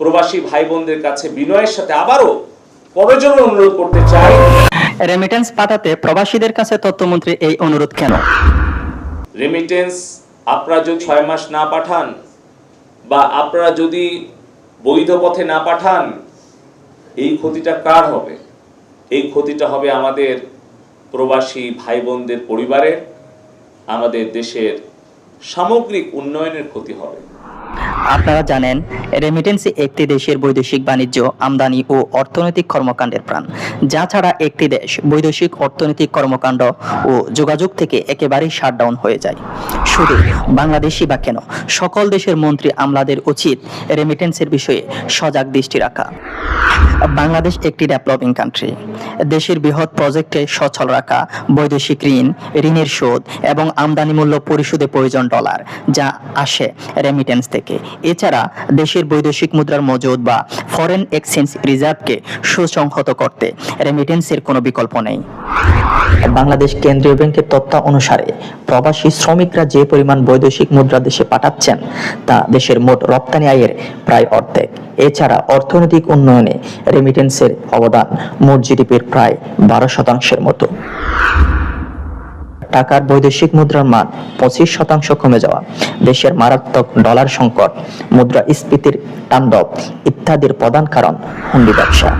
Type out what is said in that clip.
প্রবাসী ভাই বোনদের কাছে বিনয়ের সাথে আবারও করজোড়ে অনুরোধ করতে চাই। রেমিটেন্স পাঠাতে প্রবাসীদের কাছে তথ্যমন্ত্রী এই অনুরোধ কেন? রেমিটেন্স আপনারা যদি ছয় মাস না পাঠান বা আপনারা যদি বৈধ পথে না পাঠান এই ক্ষতিটা কার হবে? এই ক্ষতিটা হবে আমাদের প্রবাসী ভাই বোনদের পরিবারের আমাদের দেশের সামগ্রিক উন্নয়নের ক্ষতি হবে। আপনারা জানেন, রেমিটেন্সি একটি দেশের বৈদেশিক বাণিজ্য, আমদানি ও অর্থনৈতিক কর্মকাণ্ডের প্রাণ। যা ছাড়া একটি দেশ বৈদেশিক অর্থনৈতিক কর্মকাণ্ড ও যোগাযোগ থেকে একেবারেই শাটডাউন হয়ে যায়। শুধু বাংলাদেশি বা কেন? সকল দেশের মন্ত্রী আমলাদের উচিত রেমিটেন্সের বিষয়ে সজাগ দৃষ্টি রাখা। বাংলাদেশ একটি ডেভেলপিং কান্ট্রি দেশের বৃহৎ প্রজেক্টে সচল রাখা, বৈদেশিক ঋণ, ঋণের শোধ এবং আমদানি মূল্য পরিশোধে প্রয়োজন ডলার যা আসে রেমিটেন্স থেকে। এছাড়া দেশের বৈদেশিক মুদ্রার মজুদ বা ফরেন এক্সচেঞ্জ রিজার্ভকে সুসংহত করতে রেমিটেন্সের কোনো বিকল্প নেই। বাংলাদেশ কেন্দ্রীয় ব্যাংকের তথ্য অনুসারে প্রবাসী শ্রমিকরা যে পরিমাণ বৈদেশিক মুদ্রা দেশে পাঠাচ্ছেন, তা দেশের মোট রপ্তানি আয়ের প্রায় অর্ধেক। এছাড়া অর্থনৈতিক উন্নয়নে রেমিটেন্সের অবদান মোট জিডিপির প্রায় বারো শতাংশের মতো। টাকার বৈদেশিক মুদ্রার মান পঁচিশ শতাংশ কমে যাওয়া, দেশের মারাত্মক ডলার সংকট মুদ্রা স্ফীতির তাণ্ডব ইত্যাদির প্রধান কারণ হুন্ডি ব্যবসা।